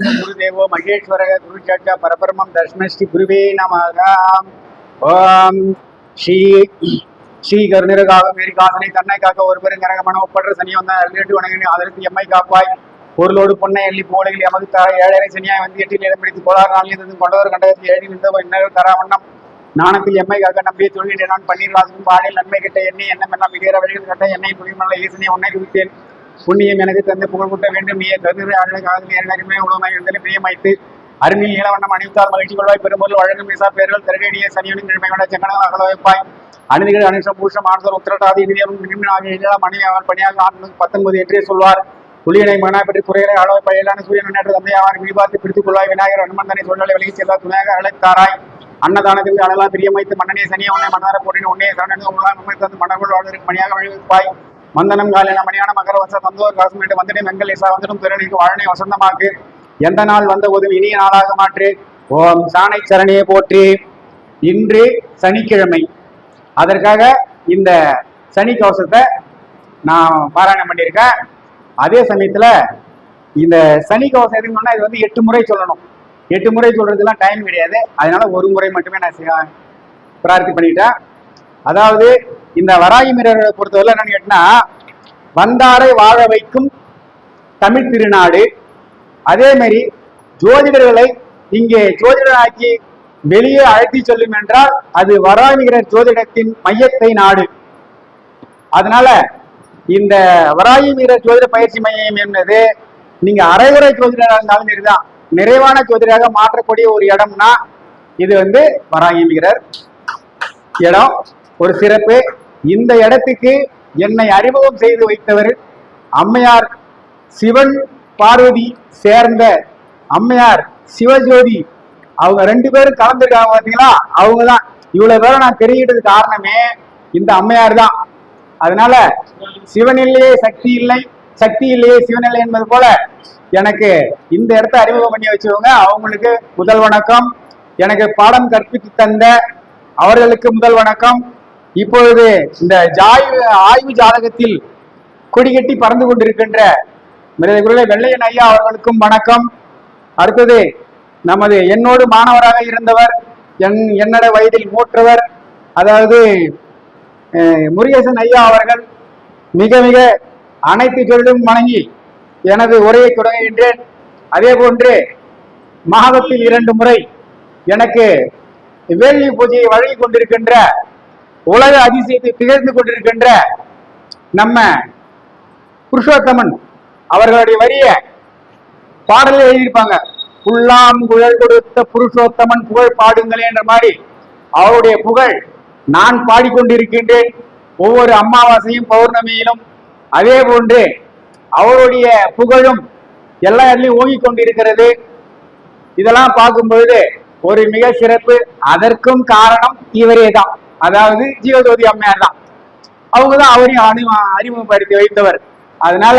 குருதேவோ மகேஸ்வர குருச்சட்ட பரபரமம் தஸ்மை ஸ்ரீ குருவே நமக ஓம் ஸ்ரீ ஸ்ரீ கருணருக்காக மேரி காசனை தன்னை காக்க பெரும் கரகமனம் ஒப்பற்ற சனி வந்த அருளேட்டு வணங்கினி அதற்கு எம்மை காப்பாய் பொருளோடு பொன்னை எள்ளி போலையில் போலைகள் எமகுத்தாக ஏழரை சனியாய் வந்து எட்டில் இடம் பிடித்து கோளாறு நாளிலிருந்து கொண்டவர் கண்டகத்தில் ஏழில் இருந்தவர் இன்னர்கள் தராவண்ணம் நாணத்தில் எம்மை காக்க நம்பிய தொழிலே நான் பன்னீர் வாசகம் பாலில் நன்மை கிட்ட எண்ணெய் எண்ணம் எல்லாம் மிகர வழிகள் கட்ட எண்ணெய் புரியுமல்ல ஈசனை உன்னை குறித்தேன் புண்ணியம் எனக்கு தந்து புகழ் கூட்ட வேண்டும். நீ தருகிற அழகு காதல் எல்லாருமே உணவாய் இருந்தலை பிரியமாய்த்து. அருமையில் நீலவண்ணம் அணிவித்தார் மகிழ்ச்சி கொள்வாய். பெரும்பொருள் வழங்கும் மீசா பேர்கள் திருநடிய சனியனின் நிலைமை கொண்ட அகல வைப்பாய். அணிதிகள் அனுஷம் பூஷம் ஆனந்தர் உத்திரட்டாதி இந்தியம் நிமிடம் ஆகிய இளம் மணி அவன் பணியாக ஆண்டு பத்தொன்பது என்றே சொல்வார். புலியனை மகனாய் பற்றி குறைகளை அளவை பயிலான சூரியன் முன்னேற்ற தந்தையாவார். விழிபார்த்து பிடித்துக் கொள்வாய். விநாயகர் அனுமந்தனை சொல்லலை விலகி செல்ல துணையாக அழைத்தாராய். அன்னதானத்திற்கு அளவா பிரியமைத்து மன்னனே சனியை உன்னை மன்னார போட்டின் உன்னே சரணு உங்களால் தந்து மன்னர்கள் வாழ்வதற்கு மணியாக வழிவிப்பாய் மந்தனம் காலின மணியான மகர வச தந்தோர் காசம் என்று வந்தனே வெங்கல் இசா வந்துடும் திருநீக்கு வாழனை வசந்தமாக்கு. எந்த நாள் வந்த போதும் இனிய நாளாக மாற்று. ஓம் சாணை சரணியை போற்றி. இன்று சனிக்கிழமை. அதற்காக இந்த சனி கவசத்தை நான் பாராயணம் பண்ணியிருக்கேன் அதே சமயத்தில் இந்த சனி கவசம் எதுக்கு சொன்னால் இது வந்து எட்டு முறை சொல்லணும். எட்டு முறை சொல்றதுலாம் டைம் கிடையாது. அதனால ஒரு முறை மட்டுமே நான் பிரார்த்தி பண்ணிட்டேன் அதாவது இந்த வராகி மீரரை பொறுத்தவரை என்னன்னு கேட்டினா வந்தாரை வாழ வைக்கும் தமிழ் திருநாடு. அதே மாதிரி ஜோதிடர்களை இங்கே ஜோதிடராக்கி வெளியே அழைத்து செல்லும் என்றால் அது வராகிரர் ஜோதிடத்தின் மையத்தை நாடு. அதனால இந்த வராகி வீரர் ஜோதிட பயிற்சி மையம் என்பது நீங்க அரைகுறை ஜோதிடராக இருந்தாலும் சரிதான். நிறைவான ஜோதிடராக மாற்றக்கூடிய ஒரு இடம்னா இது வந்து வராகி வீரர் இடம். ஒரு சிறப்பு. இந்த இடத்துக்கு என்னை அறிமுகம் செய்து வைத்தவர் அம்மையார் சிவன் பார்வதி சேர்ந்த அம்மையார் சிவஜோதி. அவங்க ரெண்டு பேரும் கலந்துருக்காங்க பார்த்தீங்களா அவங்க தான் இவ்வளவு பேரை நான் தெரியிட்டது காரணமே இந்த அம்மையார் தான். அதனால சிவனிலேயே சக்தி இல்லை. சக்தி இல்லையே சிவனில்லை என்பது போல எனக்கு இந்த இடத்த அறிமுகம் பண்ணி வச்சவங்க அவங்களுக்கு முதல் வணக்கம். எனக்கு பாடம் கற்பித்து தந்த அவர்களுக்கு முதல் வணக்கம். இப்பொழுது இந்த ஜாய் ஆய்வு ஜாதகத்தில் கொடிகட்டி பறந்து கொண்டிருக்கின்ற மிருதகுருளை வெள்ளையன் ஐயா அவர்களுக்கும் வணக்கம். அடுத்தது நமது என்னோடு மாணவராக இருந்தவர் என் என்னட வயதில் மூற்றவர் அதாவது முருகேசன் ஐயா அவர்கள் மிக மிக அனைத்து சொல்லும் வணங்கி எனது உரையை தொடங்குகின்றேன். அதே போன்று மாதத்தில் இரண்டு முறை எனக்கு வேள்வி பூஜையை வழங்கி கொண்டிருக்கின்ற உலக அதிசயத்தை திகழ்ந்து கொண்டிருக்கின்ற நம்ம புருஷோத்தமன் அவர்களுடைய வரிய பாடலில் எழுதியிருப்பாங்க. புல்லாம் குழல் கொடுத்த புருஷோத்தமன் புகழ் பாடுங்களே என்ற மாதிரி அவருடைய புகழ் நான் பாடிக்கொண்டிருக்கின்றேன். ஒவ்வொரு அமாவாசையும் பௌர்ணமியிலும் அதே போன்று அவருடைய புகழும் எல்லா இடத்துலையும் ஓங்கிக் கொண்டிருக்கிறது. இதெல்லாம் பார்க்கும் பொழுது ஒரு மிக சிறப்பு. அதற்கும் காரணம் இவரே தான். அதாவது ஜீவஜோதி அம்மையார் தான். அவங்க தான் அவரையும் அறிமு அறிமுகப்படுத்தி வைத்தவர். அதனால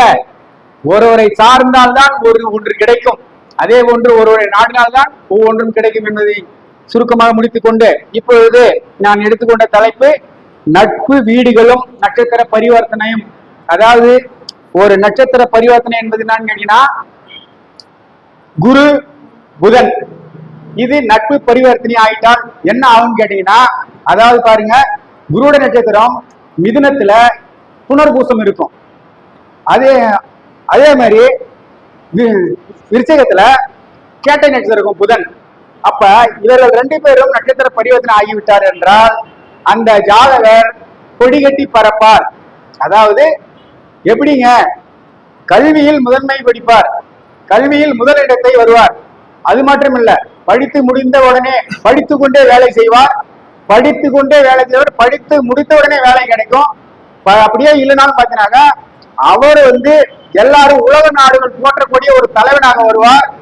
ஒருவரை சார்ந்தால்தான் ஒரு ஒன்று கிடைக்கும். அதே போன்று ஒருவரை நாடினால்தான் ஒவ்வொன்றும் கிடைக்கும் என்பதை சுருக்கமாக முடித்துக் கொண்டு இப்பொழுது நான் எடுத்துக்கொண்ட தலைப்பு நட்பு வீடுகளும் நட்சத்திர பரிவர்த்தனையும். அதாவது ஒரு நட்சத்திர பரிவர்த்தனை என்பது என்னன்னு கேட்டீங்கன்னா குரு புதன். இது நட்பு பரிவர்த்தனை ஆயிட்டால் என்ன ஆகும் கேட்டீங்கன்னா அதாவது பாருங்க குருட நட்சத்திரம் மிதுனத்துல புனர்பூசம் இருக்கும். அதே அதே மாதிரி விருச்சகத்துல கேட்டை நட்சத்திரம் இருக்கும் புதன். அப்ப இவர்கள் ரெண்டு பேரும் நட்சத்திர பரிவர்த்தனை ஆகிவிட்டார் என்றால் அந்த ஜாதகர் கொடிகட்டி பறப்பார். அதாவது எப்படிங்க? கல்வியில் முதன்மை படிப்பார். கல்வியில் முதலிடத்தை வருவார். அது மட்டுமில்ல படித்து முடிந்த உடனே படித்து கொண்டே வேலை செய்வார். படித்து கொண்டே வேலை செய்வார் படித்து முடித்த உடனே வேலை கிடைக்கும். ப- அப்படியே இல்லைனாலும் பார்த்தீங்கன்னாக்கா அவர் வந்து எல்லாரும் உலக நாடுகள் போற்றக்கூடிய ஒரு தலைவனாக வருவார்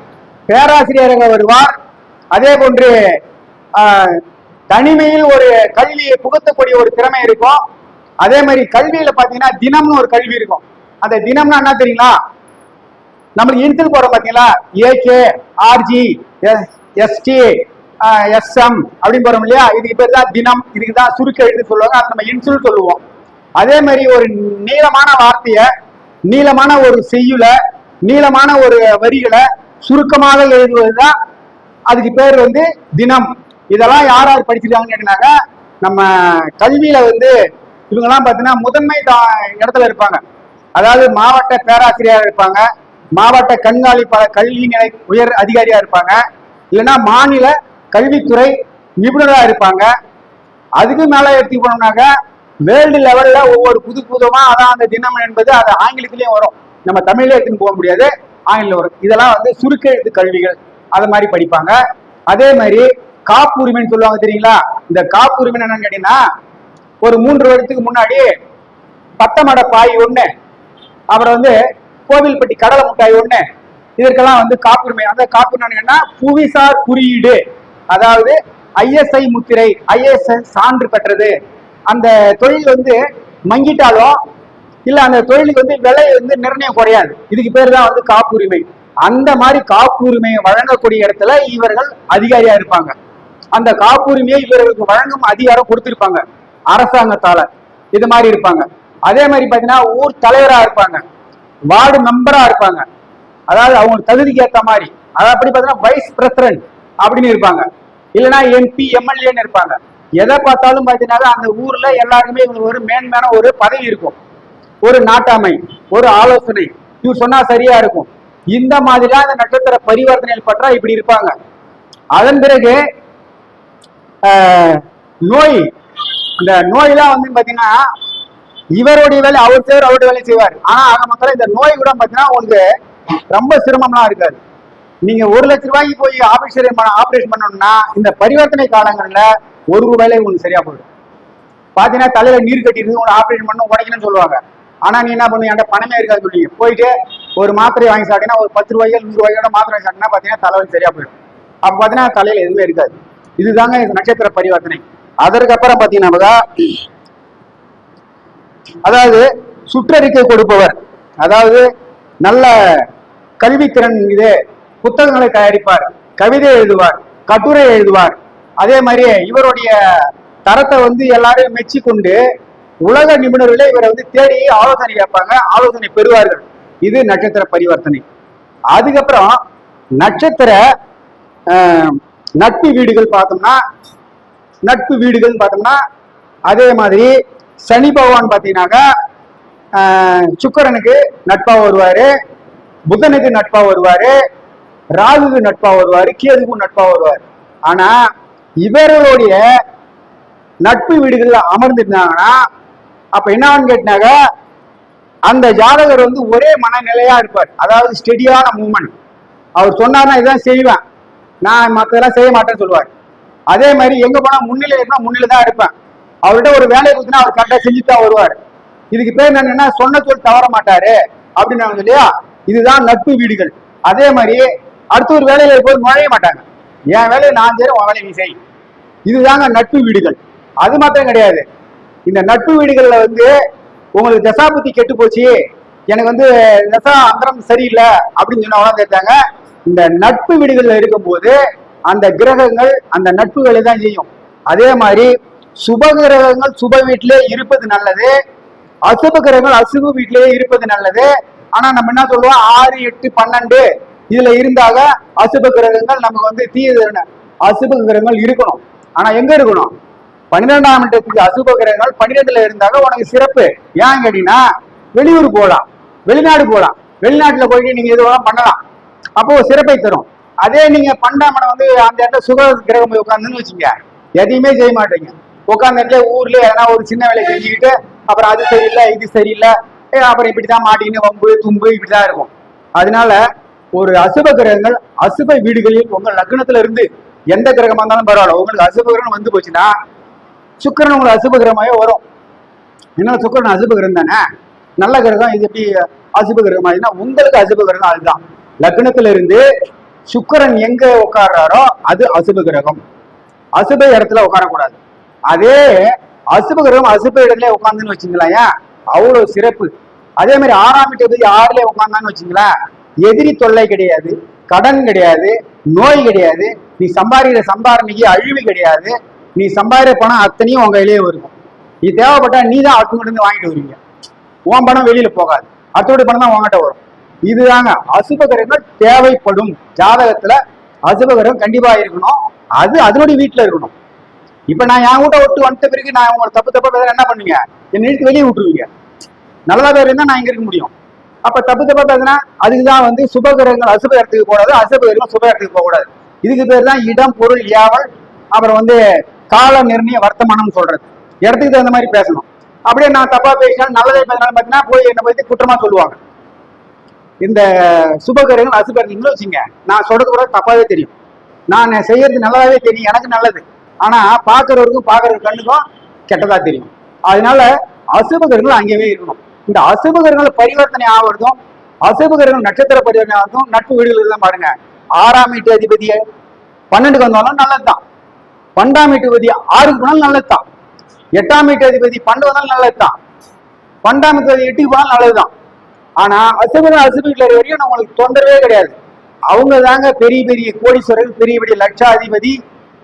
பேராசிரியராக வருவார். அதே போன்று தனிமையில் ஒரு கல்வியை புகுத்தக்கூடிய ஒரு திறமை இருக்கும். அதே மாதிரி கல்வியில பாத்தீங்கன்னா தினம்னு ஒரு கல்வி இருக்கும். அந்த தினம்னா என்ன தெரியுங்களா? நம்மளுக்கு இன்சில் போறோம் பாத்தீங்களா ஏகே ஆர்ஜி எஸ்டி எஸ்எம் அப்படின்னு போறோம் இல்லையா? இதுக்கு பேர் தான் தினம் இதுக்கு தான் சுருக்க எழுத்து சொல்லுவாங்க. அது நம்ம இன்சுல் சொல்லுவோம். அதே மாதிரி ஒரு நீளமான வார்த்தையை நீளமான ஒரு செய்யுள நீளமான ஒரு வரிகளை சுருக்கமாக எழுதுவது தான் அதுக்கு பேர் வந்து தினம். இதெல்லாம் யார் யார் படிச்சிருக்காங்கன்னு கேட்டீங்கன்னாக்கா நம்ம கல்வியில வந்து இவங்கெல்லாம் பார்த்தீங்கன்னா முதன்மை தா- இடத்துல இருப்பாங்க. அதாவது மாவட்ட பேராசிரியராக இருப்பாங்க. மாவட்ட கண்காணிப்பாளர் கல்வி நிலை உயர் அதிகாரியா இருப்பாங்க. இல்லைன்னா மாநில கல்வித்துறை நிபுணராக இருப்பாங்க. அதுக்கு மேலே எடுத்து போனோம்னாக்கா வேர்ல்டு லெவலில் ஒவ்வொரு புது புதுமா அதான் அந்த தினம் என்பது அது ஆங்கிலத்திலையும் வரும். நம்ம தமிழ்ல எடுத்துன்னு போக முடியாது. ஆங்கிலம் வரும். இதெல்லாம் வந்து சுருக்க எழுத்து கல்விகள். அது மாதிரி படிப்பாங்க. அதே மாதிரி காப்புரிமைன்னு சொல்லுவாங்க தெரியுங்களா? இந்த காப்புரிமை என்னன்னு கேட்டீங்கன்னா ஒரு மூன்று வருடத்துக்கு முன்னாடி பத்தமட பாய் ஒண்ணு அப்புறம் வந்து கோவில்பட்டி கடலை முட்டாய் ஒண்ணு இதற்கெல்லாம் வந்து காப்புரிமை அந்த காப்புரிமை புவிசார் குறியீடு. அதாவது ஐஎஸ்ஐ முத்திரை ஐஎஸ்ஐ சான்று பெற்றது. அந்த தொழில் வந்து மங்கிட்டாலும் இல்ல அந்த தொழிலுக்கு வந்து விலை வந்து நிர்ணயம் குறையாது. இதுக்கு பேர் தான் வந்து காப்புரிமை. அந்த மாதிரி காப்புரிமையை வழங்கக்கூடிய இடத்துல இவர்கள் அதிகாரியா இருப்பாங்க. அந்த காப்புரிமையை இவர்களுக்கு வழங்கும் அதிகாரம் கொடுத்திருப்பாங்க. அரசாங்கத்தால இது மாதிரி இருப்பாங்க. அதே மாதிரி பாத்தீங்கன்னா ஊர் தலைவரா இருப்பாங்க. வார்டு மெம்பரா இருப்பாங்க. அதாவது அவங்க தகுதிக்கு ஏற்ற மாதிரி. அதாவது அப்படி பாத்தீங்கன்னா வைஸ் பிரசிடன்ட் அப்படின்னு இருப்பாங்க. இல்லைன்னா எம்பி எம்எல்ஏன்னு இருப்பாங்க. எதை பார்த்தாலும் பார்த்தீங்கன்னா அந்த ஊர்ல எல்லாருக்குமே இவங்களுக்கு ஒரு மேன்மையான ஒரு பதவி இருக்கும். ஒரு நாட்டாமை ஒரு ஆலோசனை. இவர் சொன்னா சரியா இருக்கும். இந்த மாதிரிலாம் அந்த நட்சத்திர பரிவர்த்தனைகள் பற்றா இப்படி இருப்பாங்க. அதன் பிறகு நோய். இந்த நோயெல்லாம் வந்து பாத்தீங்கன்னா இவருடைய வேலை அவர் செய்வார் அவருடைய வேலை செய்வார். ஆனா ஆக மக்கள் இந்த நோய் கூட பாத்தீங்கன்னா உங்களுக்கு ரொம்ப சிரமம்லாம் இருக்காது. நீங்க ஒரு லட்ச ரூபாய்க்கு போய் ஆபீசர் ஆபரேஷன் பண்ணணும்னா இந்த பரிவர்த்தனை காலங்கள்ல ஒரு ரூபாயில உங்களுக்கு சரியா போயிடும். பாத்தீங்கன்னா தலையில நீர் கட்டிருக்கு உங்களை ஆபரேஷன் பண்ண உடைக்கணும்னு சொல்லுவாங்க. ஆனா நீ என்ன பண்ணுவீங்க என்கிட்ட பணமே இருக்காது சொல்லுவீங்க. போயிட்டு ஒரு மாத்திரை வாங்கி சாப்பிட்டீங்கன்னா ஒரு பத்து ரூபாய்க்கு நூறு ரூபாய்க்கோட மாத்திரை வாங்கி சாப்பிட்டீங்கன்னா பாத்தீங்கன்னா தலைவலி சரியா போயிடும். அப்ப பாத்தீங்கன்னா தலையில எதுவுமே இருக்காது. இதுதாங்க நட்சத்திர பரிவர்த்தனை. அதற்கப்புறம் பாத்தீங்கன்னா அதாவது சுற்றறிக்கை கொடுப்பவர். அதாவது நல்ல கல்வித்திறன் இது புத்தகங்களை தயாரிப்பார் கவிதை எழுதுவார் கட்டுரை எழுதுவார். அதே மாதிரி இவருடைய தரத்தை வந்து எல்லாரும் மெச்சி கொண்டு உலக நிபுணர்களே இவரை வந்து தேடி ஆலோசனை கேட்பாங்க ஆலோசனை பெறுவார்கள். இது நட்சத்திர பரிவர்த்தனை. அதுக்கப்புறம் நட்சத்திர நட்பு வீடுகள் பார்த்தோம்னா நட்பு வீடுகள் பார்த்தோம்னா அதே மாதிரி சனி பகவான் பார்த்தீங்கன்னாக்கா சுக்கரனுக்கு சுக்கிரனுக்கு வருவார் புதனுக்கு நட்பாக வருவார் ராகுக்கு நட்பா வருவார் கேதுக்கும் நட்பா வருவார். ஆனா இவர்களுடைய நட்பு வீடுகள்ல அமர்ந்திருந்தாங்கன்னா அப்ப என்னன்னு கேட்டினாக்கா அந்த ஜாதகர் வந்து ஒரே மனநிலையா இருப்பார். அதாவது ஸ்டெடியான மூமெண்ட் அவர் சொன்னார்னா இதான் செய்வேன். நான் மற்றதெல்லாம் செய்ய மாட்டேன்னு சொல்லுவார். அதே மாதிரி எங்க போனா முன்னிலை இருந்தா முன்னிலை தான் இருப்பேன் அவர்கிட்ட ஒரு வேலையை கொடுத்தா அவர் கரெக்டா செஞ்சு தான் வருவார். இதுக்கு பேர் என்னன்னா சொன்ன சொல் தவற மாட்டாரு. அப்படின்னு இல்லையா? இதுதான் நட்பு வீடுகள். அதே மாதிரி அடுத்த ஒரு வேலையில போய் நுழைய மாட்டாங்க. என் வேலையை நான் செய்ய உன் வேலையை நீ செய். இதுதாங்க நட்பு வீடுகள். அது மாத்திரம் கிடையாது. இந்த நட்பு வீடுகள்ல வந்து உங்களுக்கு தசாபுத்தி கெட்டு போச்சு. எனக்கு வந்து தசா அந்தரம் சரியில்லை அப்படின்னு சொன்னா கேட்டாங்க. இந்த நட்பு வீடுகள்ல இருக்கும்போது அந்த கிரகங்கள் அந்த நட்புகளை தான் செய்யும். அதே மாதிரி சுப கிரகங்கள் சுப வீட்டிலே இருப்பது நல்லது. அசுப கிரகங்கள் அசுப வீட்டிலேயே இருப்பது நல்லது. ஆனா நம்ம என்ன சொல்லுவோம்? ஆறு எட்டு பன்னெண்டு இதுல இருந்தாக அசுப கிரகங்கள் நமக்கு வந்து தீயது அசுப கிரகங்கள் இருக்கணும். ஆனா எங்க இருக்கணும்? பன்னிரெண்டாம் இடத்துக்கு அசுப கிரகங்கள் பன்னிரெண்டுல இருந்தாக உனக்கு சிறப்பு. ஏன் கேட்டீங்கன்னா வெளியூர் போகலாம். வெளிநாடு போகலாம். வெளிநாட்டுல போயிட்டு நீங்க எதுவும் பண்ணலாம். அப்போ சிறப்பை தரும். அதே நீங்க பன்னெண்டாம் வந்து அந்த இடத்துல சுக கிரகம் போய் உட்காந்துன்னு வச்சுங்க எதையுமே செய்ய மாட்டீங்க. உட்காந்த இடத்துல ஊர்ல எதனா ஒரு சின்ன வேலையை செஞ்சுக்கிட்டு அப்புறம் அது சரியில்லை இது சரியில்லை அப்புறம் இப்படிதான் மாட்டிக்கின்னு வம்பு தும்பு இப்படிதான் இருக்கும். அதனால ஒரு அசுப கிரகங்கள் அசுப வீடுகளில் உங்க லக்னத்துல இருந்து எந்த கிரகமா இருந்தாலும் பரவாயில்ல. உங்களுக்கு அசுப கிரகம் வந்து போச்சுன்னா சுக்கிரன் உங்களுக்கு அசுப கிரகமாவே வரும். என்ன சுக்கிரன் அசுப கிரகம் தானே? நல்ல கிரகம் இது எப்படி அசுப கிரகம்? ஆகுதுன்னா உங்களுக்கு அசுப கிரகம் அதுதான். லக்னத்துல இருந்து சுக்கிரன் எங்க உட்கார்றாரோ அது அசுப கிரகம். அசுப இடத்துல உட்காரக்கூடாது. அதே அசுப கிரகம் அசுப இடத்துல உட்காந்துன்னு வச்சுங்களேன் அவ்வளவு சிறப்பு. அதே மாதிரி ஆறாம் இடத்துக்கு ஆறுல உட்காந்தான்னு வச்சுங்களேன் எதிரி தொல்லை கிடையாது கடன் கிடையாது நோய் கிடையாது நீ சம்பாதிக்கிற சம்பாரணைக்கு அழிவு கிடையாது நீ சம்பாதிக்கிற பணம் அத்தனையும் உங்க கையிலேயே இருக்கும் நீ தேவைப்பட்டா நீ தான் அடுத்தவங்கிட்ட இருந்து வாங்கிட்டு வருவீங்க. உன் பணம் வெளியில போகாது. அடுத்தோட பணம் தான் உங்ககிட்ட வரும். இதுதாங்க அசுபகரங்கள் தேவைப்படும். ஜாதகத்துல அசுபகரம் கண்டிப்பா இருக்கணும். அது அதனுடைய வீட்டுல இருக்கணும். இப்ப நான் என் வீட்டை விட்டு வந்துட்ட பிறகு நான் உங்களை தப்பு தப்பா என்ன பண்ணுவீங்க? என்னை இழுத்து வெளியே விட்டுருவீங்க. நல்லதா பேர் இருந்தா நான் இங்க இருக்க முடியும். அப்ப தப்பு தப்பா பேசுனா அதுக்கு தான் வந்து சுபகிரகங்கள் அசுப இடத்துக்கு போகாது அசுப கிரகம் சுப இடத்துக்கு போகக்கூடாது. இதுக்கு பேர் தான் இடம் பொருள் ஏவல் அப்புறம் வந்து கால நிர்ணய வர்த்தமானம் சொல்றது. இடத்துக்கு தகுந்த மாதிரி பேசணும். அப்படியே நான் தப்பா பேசினாலும் நல்லதே பேசினாலும் பார்த்தீங்கன்னா போய் என்னை பத்தி குற்றமா சொல்லுவாங்க. இந்த சுபகரங்கள் அசுபகரங்களும் வச்சுங்க. நான் சொல்றது கூட தப்பாவே தெரியும். நான் செய்யறது நல்லதாவே தெரியும் எனக்கு நல்லது. ஆனா பாக்குறவருக்கும் பாக்குற கண்ணுக்கும் கெட்டதா தெரியும். அதனால அசுபகரங்கள் அங்கேயே இருக்கணும். இந்த அசுபகரங்கள் பரிவர்த்தனை ஆகிறதும் அசுபகரங்கள் நட்சத்திர பரிவர்த்தனை ஆகிறதும் நட்பு வீடுகள் தான் பாருங்க. ஆறாம் வீட்டு அதிபதியை பன்னெண்டுக்கு வந்தாலும் நல்லதுதான். பன்னெண்டாம் வீட்டு அதிபதி ஆறுக்கு போனாலும் நல்லதுதான். எட்டாம் வீட்டு அதிபதி பன்னெண்டு வந்தாலும் நல்லதுதான். பன்னெண்டாம் வீட்டு எட்டுக்கு போனாலும் நல்லதுதான். ஆனா அசுபகர் அசுபீட்ல வரையும் நம்மளுக்கு தொந்தரவே கிடையாது. அவங்க தாங்க பெரிய பெரிய கோடீஸ்வரர்கள் பெரிய பெரிய லட்சாதிபதி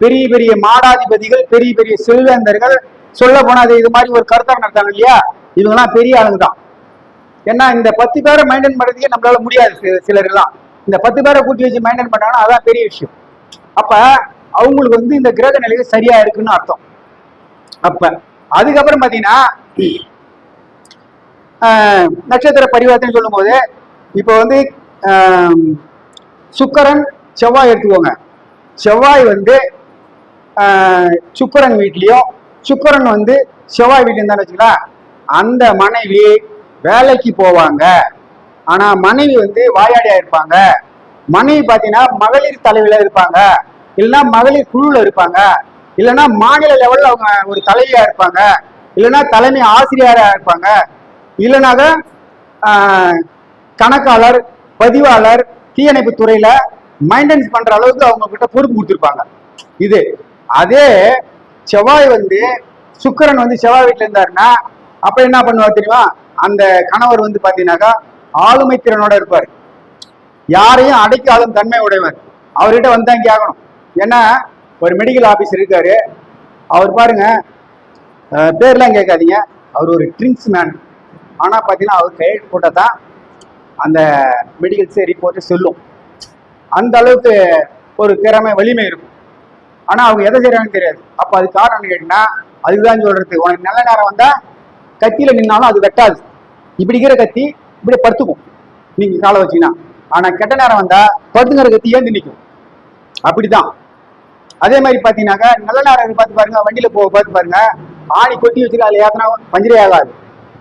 பெரிய பெரிய மாடாதிபதிகள் பெரிய பெரிய செல்வேந்தர்கள். சொல்ல போனா அது இது மாதிரி ஒரு கருத்தரம் நடத்தாங்க இல்லையா? இவங்கெல்லாம் பெரிய ஆளுங்க தான் ஏன்னா இந்த பத்து பேரை மெயின்டைன் பண்ணுறதுக்கே நம்மளால முடியாது சிலர்லாம். இந்த பத்து பேரை கூட்டி வச்சு மெயின்டைன் பண்ணாங்கன்னா அதான் பெரிய விஷயம். அப்ப அவங்களுக்கு வந்து இந்த கிரக நிலை சரியா இருக்குன்னு அர்த்தம். அப்ப அதுக்கப்புறம் பாத்தீங்கன்னா நட்சத்திர பரிவர்த்தனை சொல்லும்போது இப்போ வந்து சுக்கரன் செவ்வாய் எடுத்துக்கோங்க. செவ்வாய் வந்து சுக்கரன் வீட்லேயும் வீட்லயும் வந்து செவ்வாய் வீட்லயும் தான் வச்சுக்கலாம். அந்த மனைவி வேலைக்கு போவாங்க. ஆனா மனைவி வந்து வாயாடியா இருப்பாங்க. மனைவி பாத்தீங்கன்னா மகளிர் தலைவில இருப்பாங்க. இல்லைன்னா மகளிர் குழுல இருப்பாங்க. இல்லைன்னா மாநில லெவல்ல அவங்க ஒரு தலைவியா இருப்பாங்க. இல்லைன்னா தலைமை ஆசிரியரா இருப்பாங்க. இல்லைனாக கணக்காளர் பதிவாளர் தீயணைப்பு துறையில மெயின்டெனன்ஸ் பண்ற அளவுக்கு அவங்க கிட்ட பொறுப்பு கொடுத்துருப்பாங்க. இது. அதே செவ்வாய் வந்து சுக்கிரன் வந்து செவ்வாய் வீட்டில் இருந்தாருன்னா அப்ப என்ன பண்ணுவார் தெரியுமா? அந்த கணவர் வந்து பாத்தீங்கன்னாக்கா ஆளுமை திறனோட இருப்பார். யாரையும் அடைக்காலும் தன்மை உடையவர். அவர்கிட்ட வந்தான் கேட்கணும். ஏன்னா ஒரு மெடிக்கல் ஆபீஸ் இருக்காரு. அவர் பாருங்க பேர்லாம் கேட்காதீங்க. அவர் ஒரு ட்ரிங்க்ஸ் மேன் ஆனால் பார்த்தீங்கன்னா அவர் கையெழுத்து போட்டால் தான் அந்த மெடிக்கல்ஸே ரிப்போர்ட்டு சொல்லும். அந்த அளவுக்கு ஒரு திறமை வலிமை இருக்கும். ஆனால் அவங்க எதை செய்கிறாங்கன்னு தெரியாது. அப்போ அது காரணம் கேட்டீங்கன்னா அதுதான் சொல்கிறது உனக்கு நல்ல நேரம் வந்தால் கத்தியில நின்னாலும் அது வெட்டாது. இப்படி இருக்கிற கத்தி இப்படி படுத்துக்கும். நீங்க காலை வச்சீங்கன்னா. ஆனா கெட்ட நேரம் வந்தா படுத்துங்கிற கத்தி ஏந்து நிற்கும் அப்படிதான் அதே மாதிரி பாத்தீங்கன்னாக்கா நல்ல நேரம் பார்த்து பாருங்க வண்டியில போக பார்த்து பாருங்க. ஆணி கொட்டி வச்சுட்டு அதுல ஏத்தனா பஞ்சரே ஆகாது.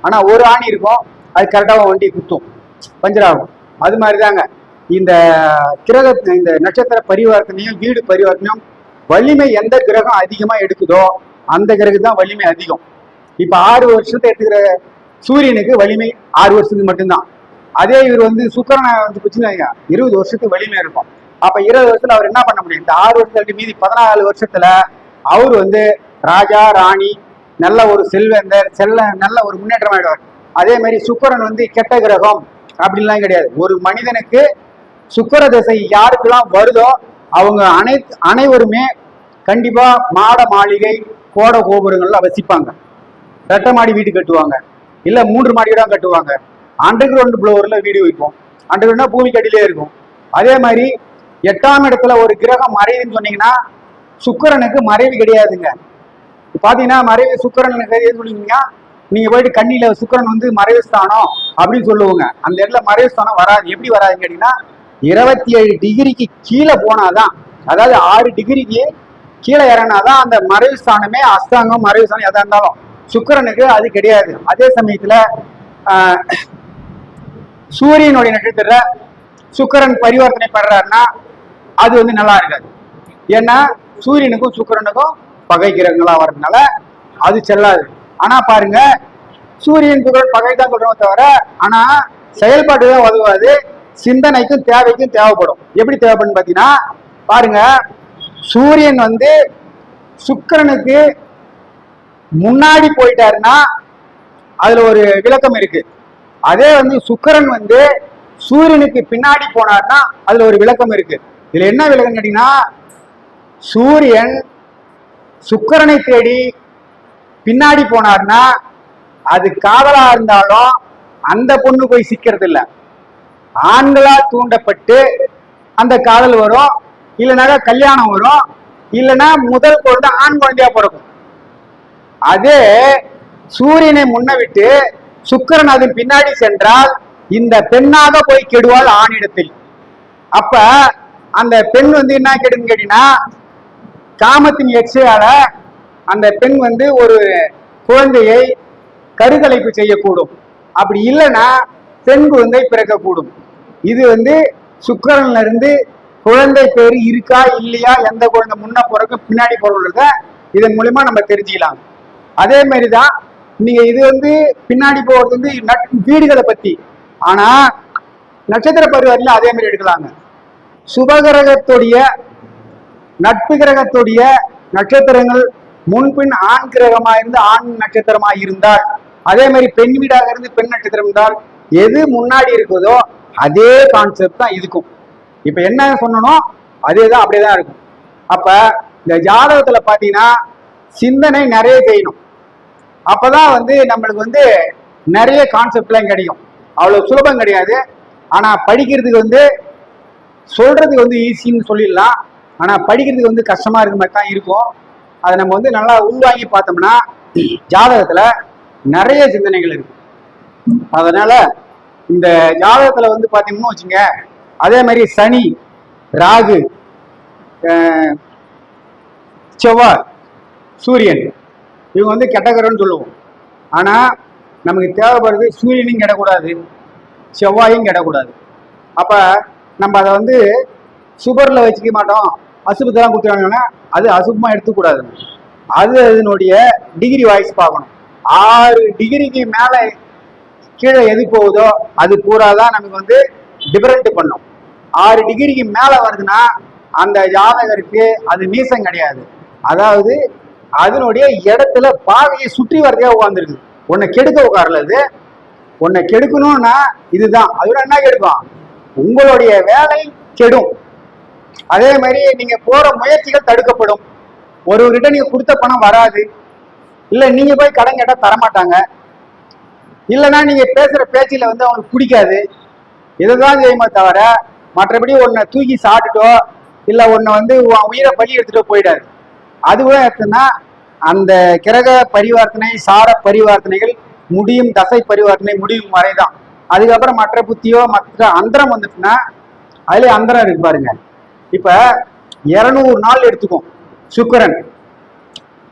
ஆனா ஒரு ஆணி இருக்கும் அது கரெக்டாக வண்டி குத்தும். பஞ்சர் ஆகும். அது மாதிரி தாங்க இந்த கிரக இந்த நட்சத்திர பரிவர்த்தனையும் வீடு பரிவர்த்தனையும் வலிமை எந்த கிரகம் அதிகமாக எடுக்குதோ அந்த கிரகம் தான் வலிமை அதிகம். இப்ப ஆறு வருஷத்தை எடுத்துக்கிற சூரியனுக்கு வலிமை ஆறு வருஷத்துக்கு மட்டும்தான். அதே இவர் வந்து சுக்கரனை வந்து பிடிச்சுன்னு இருபது வருஷத்துக்கு வலிமை இருக்கும். அப்ப இருபது வருஷத்துல அவர் என்ன பண்ண முடியும்? இந்த ஆறு வருஷத்துக்கு மீதி பதினாலு வருஷத்துல அவர் வந்து ராஜா ராணி நல்ல ஒரு செல்வேந்தர் செல்ல நல்ல ஒரு முன்னேற்றம் ஆயிடுவார் அதே மாதிரி சுக்கரன் வந்து கெட்ட கிரகம் அப்படின்லாம் கிடையாது. ஒரு மனிதனுக்கு சுக்கர திசை யாருக்கெல்லாம் வருதோ அவங்க அனைத்து அனைவருமே கண்டிப்பா மாட மாளிகை கோட கோபுரங்கள்ல வசிப்பாங்க. ரெட்டை மாடி வீடு கட்டுவாங்க. இல்ல மூன்று மாடி வீடா கட்டுவாங்க. அண்டர் கிரவுண்ட் ப்ளோவர்ல வீடு வைப்போம். அண்டர் கிரவுண்ட்னா பூமிக்கு அடியிலே இருக்கும். அதே மாதிரி எட்டாம் இடத்துல ஒரு கிரகம் மறைவுன்னு சொன்னீங்கன்னா சுக்கரனுக்கு மறைவு கிடையாதுங்க. பாத்தீங்கன்னா மறைவு சுக்கிரனுக்கு எது சொல்லுவீங்க நீங்க போயிட்டு கண்ணியில் சுக்கிரன் வந்து மறைவு ஸ்தானம் அப்படின்னு சொல்லுவோங்க. அந்த இடத்துல மறைவு ஸ்தானம் வராது. எப்படி வராதுன்னு கேட்டீங்கன்னா இருபத்தி ஏழு டிகிரிக்கு கீழே போனாதான் அதாவது ஆறு டிகிரிக்கு கீழே இறங்கினாதான் அந்த மறைவு ஸ்தானமே அஸ்தாங்கம் மறைவு ஸ்தானம் எதா இருந்தாலும். சுக்கிரனுக்கு அது கிடையாது. அதே சமயத்துல சூரியனுடைய நட்சத்திர சுக்கிரன் பரிவர்த்தனை படுறாருன்னா அது வந்து நல்லா இருக்காது. ஏன்னா சூரியனுக்கும் சுக்கிரனுக்கும் பகை கிரகங்களா வர்றதுனால அது செல்லாது. ஆனா பாருங்க சூரியன் சுக்கரன் பகை தான் சொல்றோம் தவிர ஆனா செயல்பாடு தான் உதவாது. சிந்தனைக்கும் தேவைக்கும் தேவைப்படும். எப்படி தேவைப்படும் பாத்தீங்கன்னா பாருங்க சூரியன் வந்து சுக்கிரனுக்கு முன்னாடி போயிட்டாருன்னா அதுல ஒரு விளக்கம் இருக்கு. அதே வந்து சுக்கரன் வந்து சூரியனுக்கு பின்னாடி போனார்னா அதுல ஒரு விளக்கம் இருக்கு. இதுல என்ன விளக்கம் கேட்டீங்கன்னா சூரியன் சுக்கரனை தேடி பின்னாடி போனார்னா அது காதலா இருந்தாலும் அந்த பொண்ணு போய் சிக்கிறது இல்ல ஆண்களா தூண்டப்பட்டு அந்த காதல் வரும். இல்லைனாக்கா கல்யாணம் வரும். இல்லைன்னா முதல் குழந்தை ஆண் குழந்தையா பிறக்கும். அதே சூரியனை முன்ன விட்டு அதன் பின்னாடி சென்றால் இந்த பெண்ணாக போய் கெடுவாள் ஆணிடத்தில். அப்ப அந்த பெண் வந்து என்ன கெடுன்னு கேட்டீங்கன்னா காமத்தின் எச்சையால அந்த பெண் வந்து ஒரு குழந்தையை கருக்கலைப்பு செய்யக்கூடும். அப்படி இல்லைன்னா பெண் குழந்தை பிறக்கக்கூடும். இது வந்து சுக்கரன்ல இருந்து குழந்தை பேர் இருக்கா இல்லையா எந்த குழந்தை முன்ன பிறக்கும் பின்னாடி பிறகுறத இதன் மூலியமா நம்ம தெரிஞ்சுக்கலாம். அதே மாதிரி தான் நீங்க இது வந்து பின்னாடி போகிறது வந்து வீடுகளை பத்தி. ஆனா நட்சத்திர பருவத்தில் அதே மாதிரி எடுக்கலாங்க. சுபகிரகத்துடைய நட்பு கிரகத்துடைய நட்சத்திரங்கள் முன்பின் ஆண் கிரகமா இருந்து ஆண் நட்சத்திரமா இருந்தால் அதே மாதிரி பெண் வீடாக இருந்து பெண் நட்சத்திரம் இருந்தால் எது முன்னாடி இருக்குதோ அதே கான்செப்ட் தான் இருக்கும் இப்ப என்ன சொன்னனோ அதே தான் அப்படியே தான் இருக்கும். அப்ப இந்த ஜாதகத்துல பாத்தீங்கன்னா சிந்தனை நிறைய செய்யணும். அப்பதான் வந்து நம்மளுக்கு வந்து நிறைய கான்செப்ட்லாம் கிடைக்கும். அவ்வளவு சுலபம் கிடையாது. ஆனா படிக்கிறதுக்கு வந்து சொல்றதுக்கு வந்து ஈஸின்னு சொல்லிடலாம். ஆனா படிக்கிறதுக்கு வந்து கஷ்டமா இருக்க மாதிரி தான் இருக்கும். அதை நம்ம வந்து நல்லா உள்வாங்கி பார்த்தோம்னா ஜாதகத்துல நிறைய சிந்தனைகள் இருக்கு. அதனால இந்த ஜாதகத்துல வந்து பாத்தீங்கன்னா வச்சுங்க அதே மாதிரி சனி ராகு செவ்வாய் சூரியன் இவங்க வந்து கெட்டகரன்னு சொல்லுவோம். ஆனால் நமக்கு தேவைப்படுறது சூரியனும் கெடக்கூடாது செவ்வாயும் கெடக்கூடாது. அப்போ நம்ம அதை வந்து சுகரில் வச்சுக்க மாட்டோம். அசுபத்தை கொடுத்துருவாங்கன்னா அது அசுபமாக எடுத்துக்கூடாது. அது அதனுடைய டிகிரி வாய்ஸ் பார்க்கணும். ஆறு டிகிரிக்கு மேலே கீழே எது போகுதோ அது பூரா தான் நமக்கு வந்து டிஃபரெண்ட் பண்ணும். ஆறு டிகிரிக்கு மேலே வருதுன்னா அந்த ஜாதகருக்கு அது நீசம் கிடையாது. அதாவது அதனுடைய இடத்துல பாவையை சுற்றி வரதே உட்காந்துருக்குது உன்னை கெடுக்க உட்கார்ல அது? உன்னை கெடுக்கணும்னா இதுதான். அதோட என்ன கெடுக்கும்? உங்களுடைய வேலை கெடும். அதே மாதிரி நீங்க போற முயற்சிகள் தடுக்கப்படும். ஒருவர்கிட்ட நீங்க கொடுத்த பணம் வராது. இல்ல நீங்க போய் கடன் கேட்டா தரமாட்டாங்க. இல்லைன்னா நீங்க பேசுற பேச்சில வந்து அவனுக்கு பிடிக்காது. இதுதான் செய்யுமே தவிர மற்றபடி உன்னை தூக்கி சாப்பிட்டுட்டோ இல்ல உன்னை வந்து உன் உயிரை பலி எடுத்துட்டோ போயிடாது. அதுவே எடுத்துன்னா அந்த கிரக பரிவர்த்தனை சார பரிவர்த்தனைகள் முடியும் தசை பரிவர்த்தனை முடியும் வரைதான். அதுக்கப்புறம் மற்ற புத்தியோ மற்ற அந்தரம் வந்துட்டுனா அதுலயே அந்தரம் இருக்கு பாருங்க. இப்ப இருநூறு நாள் எடுத்துக்கும் சுக்கரன்.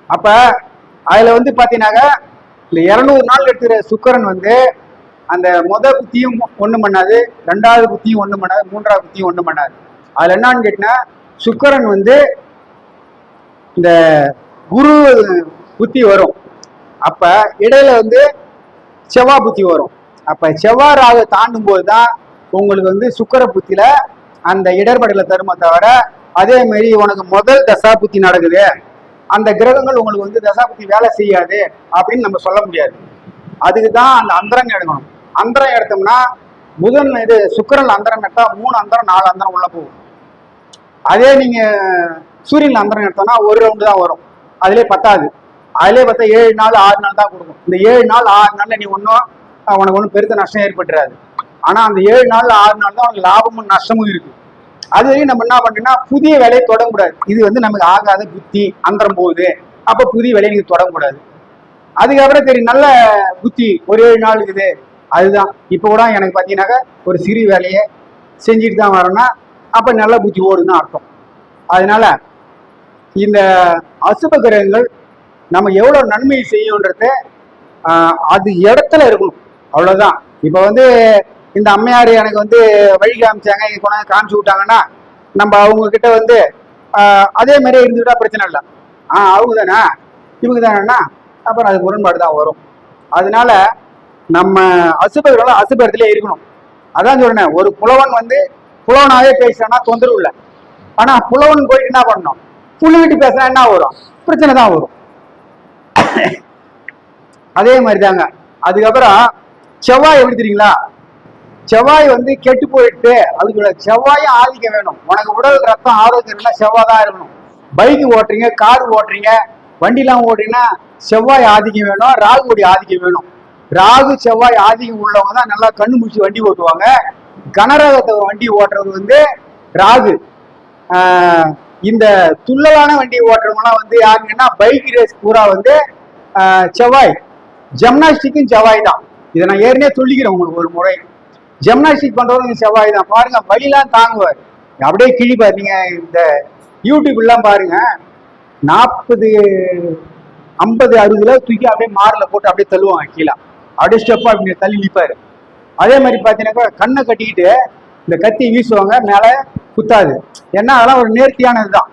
அப்ப அதுல வந்து பாத்தீங்கன்னாக்க இந்த இருநூறு நாள் எடுத்துகிற சுக்கரன் வந்து அந்த முத புத்தியும் ஒன்றும் பண்ணாது ரெண்டாவது புத்தியும் ஒன்றும் பண்ணாது மூன்றாவது புத்தியும் ஒன்றும் பண்ணாது. அதுல என்னன்னு கேட்டினா சுக்கரன் வந்து இந்த குரு புத்தி வரும். அப்ப இடையில வந்து செவ்வாய் புத்தி வரும். அப்ப செவ்வாய் ராகு தாண்டும் போது தான் உங்களுக்கு வந்து சுக்கர புத்தியில அந்த இடர்பாடுகளை தருமே தவிர அதே மாதிரி உனக்கு முதல் தசா புத்தி நடக்குது. அந்த கிரகங்கள் உங்களுக்கு வந்து தசா புத்தி வேலை செய்யாது அப்படின்னு நம்ம சொல்ல முடியாது. அதுக்கு தான் அந்த அந்தரங்க எடுக்கணும். அந்தரம் எடுத்தோம்னா முதன் இது சுக்கரன் அந்தரம் எடுத்தா மூணு அந்தரம் நாலு அந்தரம் உள்ள போகும். அதே நீங்க சூரியன் அந்தரம் எடுத்தோம்னா ஒரு ரவுண்டு தான் வரும். அதுலேயே பத்தாது. அதிலே பார்த்தா ஏழு நாள் ஆறு நாள் தான் கொடுக்கும். இந்த ஏழு நாள் ஆறு நாள்ல நீ ஒன்றும் உனக்கு ஒன்றும் பெருத்த நஷ்டம் ஏற்பட்டுறாது. ஆனால் அந்த ஏழு நாள் ஆறு நாள் தான் உனக்கு லாபமும் நஷ்டமும் இருக்கு. அது வரையும் நம்ம என்ன பண்றோம்னா புதிய வேலையை தொடங்கக்கூடாது. இது வந்து நமக்கு ஆகாத புத்தி அந்தரம் போகுது. அப்போ புதிய வேலையை நீங்கள் தொடங்கக்கூடாது. அதுக்கப்புறம் சரி நல்ல புத்தி ஒரு ஏழு நாள் இருக்குது. அதுதான். இப்போ கூட எனக்கு பார்த்தீங்கன்னாக்கா ஒரு சிறு வேலையை செஞ்சுட்டு தான் வரோம்னா அப்போ நல்ல புத்தி ஓடுதுன்னு அர்த்தம். அதனால இந்த அசுப கிரகங்கள் நம்ம எவ்வளோ நன்மை செய்யுன்றத அது இடத்துல இருக்கணும். அவ்வளோதான் இப்போ வந்து இந்த அம்மையார் எனக்கு வந்து வழி காமிச்சாங்க இங்க கொண்டாந்து காமிச்சு விட்டாங்கன்னா நம்ம அவங்க கிட்ட வந்து அதே மாதிரியே இருந்துக்கிட்டா பிரச்சனை இல்லை. ஆ அவங்க தானே இவங்க தானேன்னா அப்புறம் அது முரண்பாடு தான் வரும். அதனால நம்ம அசுபர்களால் அசுப இடத்துல இருக்கணும். அதான் சொல்றேன் ஒரு புலவன் வந்து புலவனாவே பேசுறான்னா தொந்தரவு இல்லை. ஆனால் புலவன் போயிட்டு என்ன பண்ணணும்? புள்ளிவிட்டு பேசுனா என்ன வரும்? பிரச்சனை தான் வரும். அதே மாதிரி தாங்க அதுக்கப்புறம் செவ்வாய் எப்படி தெரியுங்களா? செவ்வாய் வந்து கெட்டு போயிட்டு அதுக்குள்ள செவ்வாயும் ஆதிக்க வேணும். உனக்கு உடல் ரத்தம் ஆரோக்கியம் செவ்வாய் தான் இருக்கணும். பைக் ஓட்டுறீங்க கார் ஓட்டுறீங்க வண்டிலாம் ஓட்டுறீங்கன்னா செவ்வாய் ஆதிக்கம் வேணும் ராகுடைய ஆதிக்கம் வேணும். ராகு செவ்வாய் ஆதிக்கம் உள்ளவங்க தான் நல்லா கண்ணு முடிச்சு வண்டி ஓட்டுவாங்க. கனரகத்தை வண்டி ஓட்டுறது வந்து ராகு. இந்த துள்ளலான வண்டி ஓட்டுறவங்கலாம் வந்து யாருங்கன்னா பைக் ரேஸ் பூரா வந்து செவ்வாய். ஜம்னாஸ்டிக்கும் செவ்வாய் தான். இதை நான் ஏற்கனவே சொல்லிக்கிறேன் உங்களுக்கு ஒரு முறை. ஜிம்னாஸ்டிக் பண்றவங்க செவ்வாய் தான். பாருங்க வழிலாம் தாங்குவார். அப்படியே கிழிப்பார் நீங்க இந்த யூடியூப்லாம் பாருங்க. நாற்பது ஐம்பது அறுபதுல தூக்கி அப்படியே மாரில் போட்டு அப்படியே தள்ளுவாங்க கீழே. அப்படியே ஸ்டெப்பாக அப்படி தள்ளி நிற்பாரு அதே மாதிரி பார்த்தீங்கன்னாக்கா கண்ணை கட்டிக்கிட்டு இந்த கத்தி வீசுவாங்க மேலே குத்தாது. ஏன்னா அதெல்லாம் ஒரு நேர்த்தியானது தான்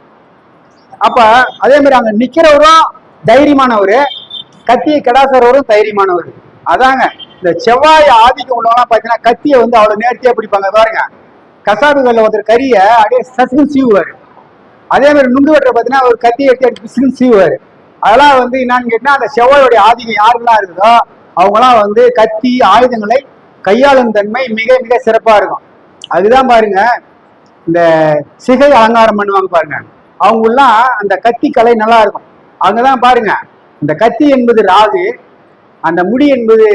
அப்போ அதே மாதிரி அங்கே நிற்கிறவரும் தைரியமானவர் கத்தியை கடாசரவரும் தைரியமானவர். அதாங்க இந்த செவ்வாய் ஆதிக்கம் உள்ளவங்களாம் பார்த்தீங்கன்னா கத்தியை வந்து அவ்வளோ நேர்த்தியாக பிடிப்பாங்க. பாருங்க கசாபுகளில் ஒருத்தர் கறியை அப்படியே சசுன்னு சீவுவார். அதே மாதிரி நுங்கு வெட்டுற பார்த்தீங்கன்னா ஒரு கத்தியை எடுத்து எடுத்து பிசுன்னு சீவுவார். அதெல்லாம் வந்து என்னன்னு கேட்டால் அந்த செவ்வாயோடைய ஆதிக்கம் யாருக்கெல்லாம் இருக்குதோ அவங்களாம் வந்து கத்தி ஆயுதங்களை கையாளும் தன்மை மிக மிக சிறப்பாக இருக்கும். அதுதான் பாருங்க இந்த சிகை அலங்காரம் பண்ணுவாங்க பாருங்க. அவங்கெல்லாம் அந்த கத்தி கலை நல்லா இருக்கும். அவங்கதான் பாருங்க இந்த கத்தி என்பது ராகு அந்த முடி என்பது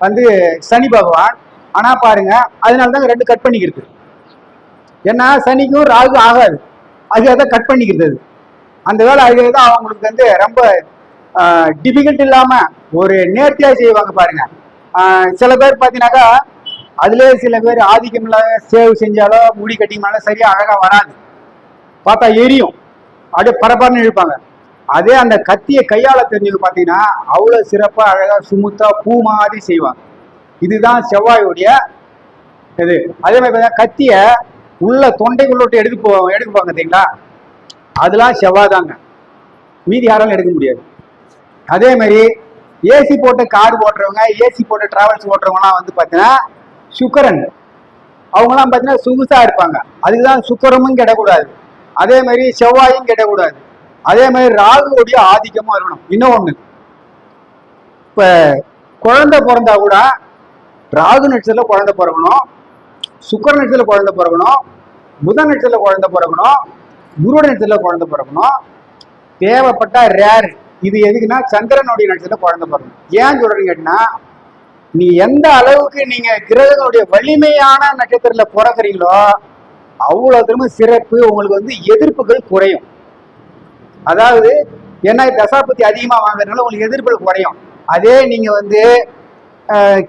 வந்து சனி பகவான். ஆனா பாருங்க அதனால தான் ரெண்டு கட் பண்ணிக்கிறது. ஏன்னா சனிக்கும் ராகு ஆகாது. அதுதான் கட் பண்ணிக்கிறது. அந்த வேலை அது தான் அவங்களுக்கு வந்து ரொம்ப டிஃபிகல்ட் இல்லாம ஒரு நேர்த்தியா செய்வாங்க பாருங்க. சில பேர் பார்த்தீங்கன்னாக்கா அதுலேயே சில பேர் ஆதிக்கம் இல்லாத சேவ் செஞ்சாலோ முடி கட்டிங்கனாலும் சரியா அழகா வராது. பார்த்தா எரியும். அப்படியே பரபரன்னு இழுப்பாங்க. அதே அந்த கத்தியை கையாள தெரிஞ்சது பார்த்தீங்கன்னா அவ்வளோ சிறப்பாக அழகாக சுமுத்தா பூ மாதிரி செய்வாங்க. இதுதான் செவ்வாயுடைய இது. அதே மாதிரி பார்த்தீங்கன்னா கத்தியை உள்ள தொண்டைக்குள்ளோட்டு எடுக்க போ எடுப்பாங்க பார்த்தீங்களா அதெல்லாம் செவ்வாய் தாங்க மீதி யாராலும் எடுக்க முடியாது. அதே மாதிரி ஏசி போட்டு கார் ஓட்டுறவங்க ஏசி போட்டு டிராவல்ஸ் ஓட்டுறவங்கலாம் வந்து பார்த்தீங்கன்னா சுக்கரன். அவங்கலாம் பார்த்தீங்கன்னா சுகுசா இருப்பாங்க. அதுக்கு தான் சுக்கரமும் கெடக்கூடாது. அதே மாதிரி செவ்வாயும் கெடக்கூடாது. அதே மாதிரி ராகுவோடைய ஆதிக்கமும் இருக்கணும் இன்னும் ஒன்று இப்போ குழந்தை பிறந்தா கூட ராகு நட்சத்திரத்தில் குழந்தை பிறக்கணும். சுக்கர நட்சத்திரத்தில் குழந்தை பிறக்கணும். புதன் நட்சத்திரத்தில் குழந்தை பிறக்கணும். குருட நட்சத்திரத்தில் குழந்தை பிறக்கணும். தேவைப்பட்டா ரேர் இது எதுக்குன்னா சந்திரனுடைய நட்சத்திரத்தில் குழந்தை பிறக்கணும். ஏன் சொல்றேன்னு கேட்டினா நீ எந்த அளவுக்கு நீங்க கிரகங்களுடைய வலிமையான நட்சத்திரத்துல பிறக்குறீங்களோ அவ்வளவு திரும்ப சிறப்பு உங்களுக்கு வந்து எதிர்ப்புகள் குறையும். அதாவது ஏன்னா தசாபத்தி அதிகமா வாங்குறதுனால உங்களுக்கு எதிர்ப்புகள் குறையும். அதே நீங்க வந்து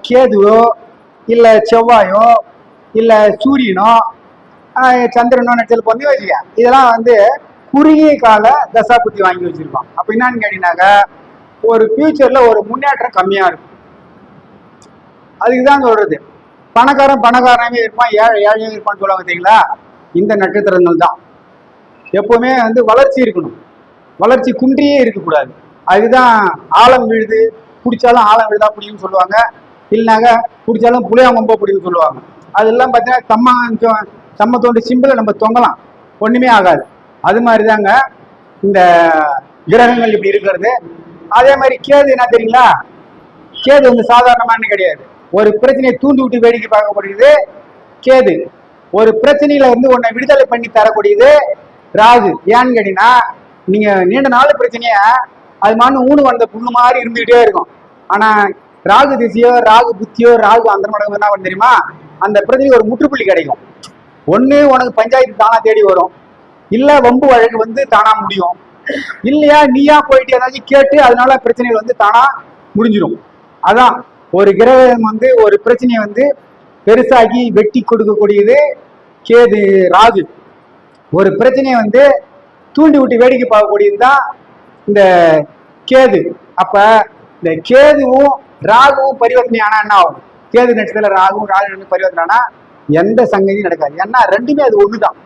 கேதுவோ இல்ல செவ்வாயோ இல்ல சூரியனோ சந்திரனோ நட்சத்திரம் பண்ணி வச்சுக்க இதெல்லாம் வந்து குறுகிய கால தசாபுத்தி வாங்கி வச்சுருப்பான் அப்ப என்னன்னு கேட்டீங்கன்னாக்கா ஒரு ஃபியூச்சர்ல ஒரு முன்னேற்றம் கம்மியா இருக்கும். அதுக்கு தான் சொல்றது பணக்காரன் பணக்காரனாவே இருப்பான் ஏழை ஏழையும் இருப்பான்னு சொல்லுவாங்க பார்த்தீங்களா இந்த நட்சத்திரங்கள் தான். எப்பவுமே வந்து வளர்ச்சி இருக்கணும். வளர்ச்சி குன்றியே இருக்கக்கூடாது. அதுதான் ஆழம் விழுது பிடிச்சாலும் ஆழம் விழுதா பிடிக்கும்னு சொல்லுவாங்க. இல்லைனாக்க பிடிச்சாலும் புளியாங்கொம்ப பிடிக்கும்னு சொல்லுவாங்க. அதெல்லாம் பார்த்தீங்கன்னா தம்ம தம்ம தோண்டி சிம்பிளை நம்ம தொங்கலாம். ஒன்றுமே ஆகாது. அது மாதிரி தாங்க இந்த கிரகங்கள் இப்படி இருக்கிறது. அதே மாதிரி கேது என்ன தெரியுங்களா? கேது வந்து சாதாரணமானு கிடையாது. ஒரு பிரச்சனையை தூண்டி விட்டு வேடிக்கை பார்க்கக்கூடியது கேது. ஒரு பிரச்சனையில வந்து உன்னை விடுதலை பண்ணி தரக்கூடியது ராகு. ஏன்னு கேட்டீங்கன்னா நீங்க நீண்ட நாள் பிரச்சனைய அது மாதிரி ஊனு வந்த புண்ணு மாதிரி இருந்துகிட்டே இருக்கும். ஆனா ராகு திசையோ ராகு புத்தியோ ராகு அந்த மடங்கு என்ன பண்ணும் தெரியுமா? அந்த பிரச்சனைக்கு ஒரு முற்றுப்புள்ளி கிடைக்கும். ஒண்ணு உனக்கு பஞ்சாயத்து தானா தேடி வரும். இல்ல வம்பு வழக்கு வந்து தானா முடியும். இல்லையா நீயா போயிட்டு ஏதாச்சும் கேட்டு அதனால பிரச்சனைகள் வந்து தானா முடிஞ்சிடும் அதான். ஒரு கிரகம் வந்து ஒரு பிரச்சனையை வந்து பெருசாகி வெட்டி கொடுக்கக்கூடியது கேது ராகு. ஒரு பிரச்சனையை வந்து தூண்டி விட்டு வேடிக்கை பார்க்கக்கூடியது தான் இந்த கேது. அப்போ இந்த கேதுவும் ராகுவும் பரிவர்த்தனை ஆனால் என்ன ஆகும்? கேது நட்சத்திரத்தில் ராகுவும் ராகு நட்சத்திரம் பரிவர்த்தனை எந்த சங்கதியும் நடக்காது. ஏன்னா ரெண்டுமே அது ஒன்று தான்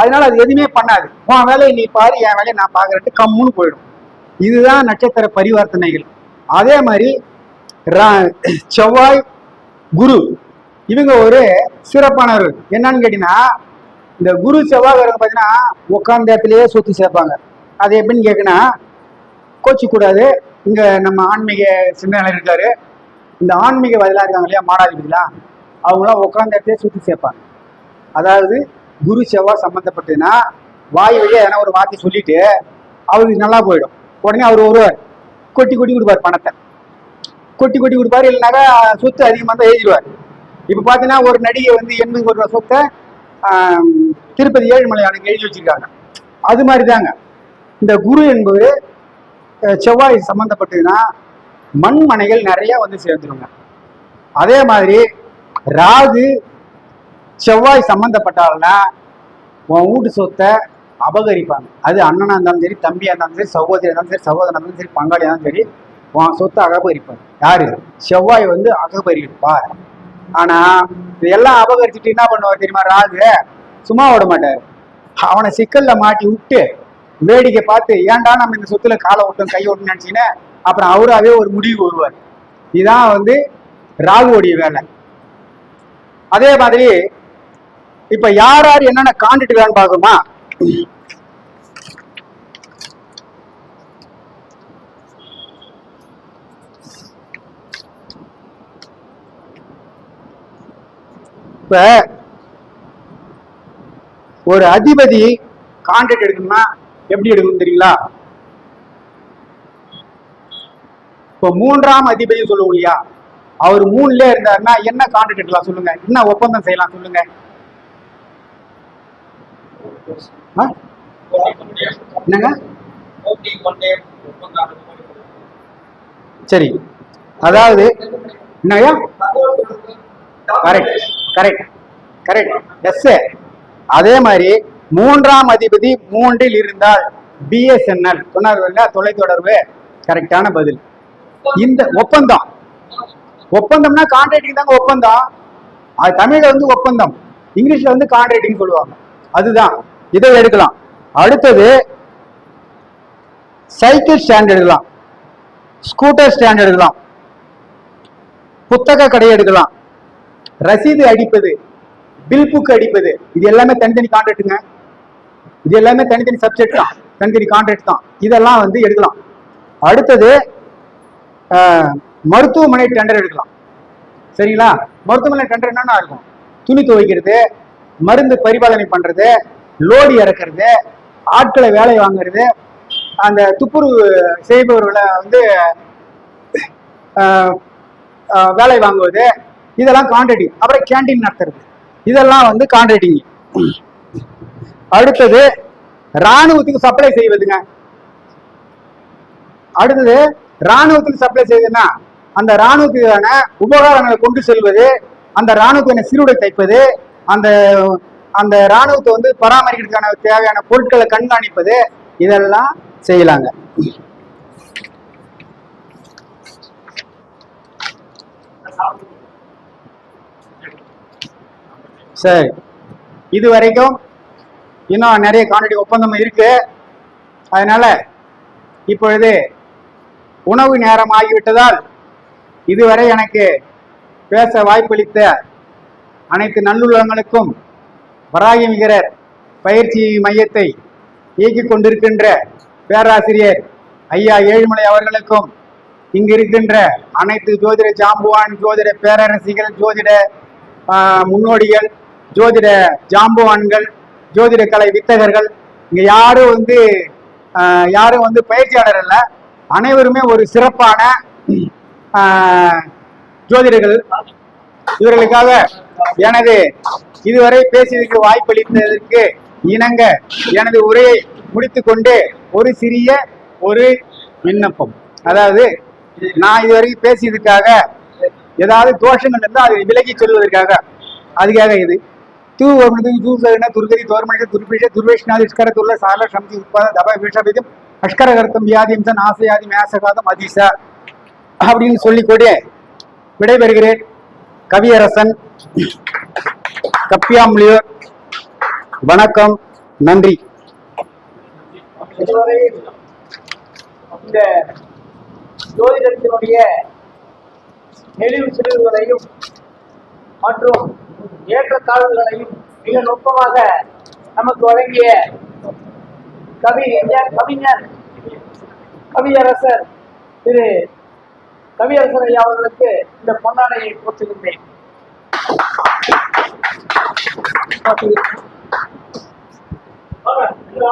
அதனால அது எதுவுமே பண்ணாது. உன் வேலையை நீ பாரு என் வேலையை நான் பார்க்குறேன்ட்டு கம்முன்னு போயிடும். இதுதான் நட்சத்திர பரிவர்த்தனைகள். அதே மாதிரி செவ்வாய் குரு. இவங்க ஒரு சிறப்பானவர்கள் என்னன்னு கேட்டீங்கன்னா இந்த குரு செவ்வாய் பார்த்தீங்கன்னா உட்கார்ந்த இடத்துலயே சுற்றி சேர்ப்பாங்க. அது எப்படின்னு கேட்கனா கோச்சிக்கூடாது. இங்க நம்ம ஆன்மீக சிந்தனை இருக்காரு. இந்த ஆன்மீக வயலா இருக்காங்க இல்லையா மாடாதிபதிலாம் அவங்களாம் உட்கார்ந்த இடத்துலயே சுத்தி சேர்ப்பாங்க. அதாவது குரு செவ்வாய் சம்மந்தப்பட்டதுன்னா வாய் வழியா எதனா ஒரு வார்த்தை சொல்லிட்டு அவருக்கு நல்லா போயிடும். உடனே அவர் வருவார் கொட்டி கொட்டி கொடுப்பார் பணத்தை. கொட்டி கொட்டி கொடுப்பாரு இல்லைனாக்கா சொத்து அதிகமாக தான் எழுதிடுவார் இப்போ பார்த்தீங்கன்னா ஒரு நடிகை வந்து எண்பது கோடி ரூபா சொத்தை திருப்பதி ஏழுமலையானுக்கு எழுதி வச்சிருக்காங்க. அது மாதிரி தாங்க இந்த குரு என்பது செவ்வாய் சம்மந்தப்பட்டதுன்னா மண்மனைகள் நிறைய வந்து சேர்ந்துருங்க. அதே மாதிரி ராகு செவ்வாய் சம்பந்தப்பட்டால்னா உன் வீட்டு சொத்தை அபகரிப்பாங்க. அது அண்ணனாக இருந்தாலும் சரி தம்பியாக இருந்தாலும் சரி சகோதரியாக இருந்தாலும் சரி சகோதரனாக இருந்தாலும் சரி பங்காளியாக இருந்தாலும் சரி உன் சொத்தை அபகரிப்பாங்க. யாரு? செவ்வாய் வந்து அகபரிப்பார் ஆனா இதெல்லாம் அபகரிச்சுட்டு என்ன பண்ணுவார் தெரியுமா ராகு? சும்மா விட மாட்டார். அவனை சிக்கல்ல மாட்டி விட்டு வேடிக்கை பார்த்து ஏன்டா நம்ம இந்த சொத்துல காலை விட்டோம் கை விட்டோம்னு நினைச்சீங்கன்னா அப்புறம் அவராவே ஒரு முடிவு வருவார். இதுதான் வந்து ராகுவோடைய வேலை. அதே மாதிரி இப்ப யார் யார் என்னென்ன காண்டுட்டுலான்னு பார்க்கணுமா? இப்ப ஒரு அதிபதி கான்ட்ராக்ட் எடுக்கணும்னா எப்படி எடுக்கணும் தெரியுங்களா? இப்போ மூன்றாம் அதிபதி சொல்லுவோம் இல்லையா? அவர் மூணுல இருந்தாருன்னா என்ன கான்ட்ராக்ட் எடுக்கலாம் சொல்லுங்க. என்ன ஒப்பந்தம் செய்யலாம் சொல்லுங்க. ஆ? என்னங்க? சரி. அதாவது என்னையா கரெக்ட் கரெக்ட் கரெக்ட் எஸ் அதே மாதிரி மூன்றாம் அதிபதி மூன்றில் இருந்தால் பிஎஸ்என்எல் சொன்னார்கள் தொலைத்தொடர்பு. கரெக்டான பதில். இந்த ஒப்பந்தம். ஒப்பந்தம்னா கான்ட்ராக்டிங் தாங்க ஒப்பந்தம். அது தமிழ்ல வந்து ஒப்பந்தம். இங்கிலீஷ்ல வந்து கான்ட்ராக்டிங் சொல்லுவாங்க. அதுதான். இதை எடுக்கலாம். அடுத்தது சைக்கிள் ஸ்டாண்ட் எடுக்கலாம். ஸ்கூட்டர் ஸ்டாண்ட் எடுக்கலாம். புத்தக கடை எடுக்கலாம். ரசீது அடிப்பது பில் புக் அடிப்பது இது எல்லாமே தனித்தனி கான்ட்ராக்டுங்க இது எல்லாமே தனித்தனி சப்ஜெக்ட் தான். தனித்தனி கான்ட்ராக்ட் தான். இதெல்லாம் வந்து எடுக்கலாம். அடுத்தது மருத்துவமனை டெண்டர் எடுக்கலாம். சரிங்களா? மருத்துவமனை டெண்டர் என்னென்ன இருக்கும்? துணி துவைக்கிறது மருந்து பரிபாலனை பண்ணுறது லோடு இறக்குறது ஆட்களை வேலை வாங்குறது அந்த துப்புரவு செய்பவர்களை வந்து வேலை வாங்குவது இதெல்லாம் கான்ட்ராக்டிங் அப்புறம் கேண்டீன் நடத்துறது. இதெல்லாம் வந்து கான்ட்ராக்டிங் அடுத்தது ராணுவத்துக்கு சப்ளை செய்வதுங்க. அடுத்தது ராணுவத்துக்கு சப்ளை செய்வதுன்னா அந்த ராணுவத்துக்கான உபகரணங்களை கொண்டு செல்வது அந்த ராணுவத்துக்கான சீருடை தைப்பது அந்த அந்த ராணுவத்தை வந்து பராமரிக்கிறதுக்கான தேவையான பொருட்களை கண்காணிப்பது இதெல்லாம் செய்யலாங்க. சரி இது வரைக்கும் இன்னும் நிறைய கான்ட்ராக்ட் ஒப்பந்தம் இருக்கு. அதனால இப்பொழுது உணவு நேரம் ஆகிவிட்டதால் இதுவரை எனக்கு பேச வாய்ப்பளித்த அனைத்து நல்லுள்ளங்களுக்கும் வராகி விகரர் பயிற்சி மையத்தை இயக்கிக் கொண்டிருக்கின்ற பேராசிரியர் ஐயா ஏழுமலை அவர்களுக்கும் இங்கு இருக்கின்ற அனைத்து ஜோதிட ஜாம்புவான் ஜோதிட பேரரசிகள் ஜோதிட முன்னோடிகள் ஜோதிட ஜாம்புவான்கள் ஜோதிட கலை வித்தகர்கள் இங்கே யாரும் வந்து யாரும் வந்து பயிற்சியாளர் அல்ல. அனைவருமே ஒரு சிறப்பான ஜோதிடர்கள். இவர்களுக்காக எனது இதுவரை பேசியதற்கு வாய்ப்பளித்ததற்கு இணங்க எனது உரையை முடித்துக்கொண்டு ஒரு சிறிய ஒரு விண்ணப்பம். அதாவது நான் இதுவரைக்கும் பேசியதுக்காக ஏதாவது தோஷங்கள் இருந்தால் அதை விலகி சொல்வதற்காக அதுக்காக இது. தூ ஒன்று தூ சகன துர்கதி தோர்மணிக துர்பிஷ துர்வேஷ்ணாதி இஷ்கரத்துள்ள சால சமதி உட்பாத தப விஷபிதம் அஷ்கரகர்த்தம் வியாதிம்ச நாசயாதி மேசகாதம் அதிசா அப்படின்னு விடைபெறுகிறேன் கவியரசன் கப்பியாம்புலியூர் வணக்கம் நன்றி இதுவரை இந்த ஜோதிடத்தினுடைய நெளிவு மற்றும் ஏற்றத்தாழ்வுகளையும் மிக நுட்பமாக நமக்கு வழங்கிய கவி கவிஞர் கவியரசர் திரு கவியரசர் ஐயா அவர்களுக்கு இந்த பொன்னாடையை போற்றுகின்றேன். வாங்க, இங்க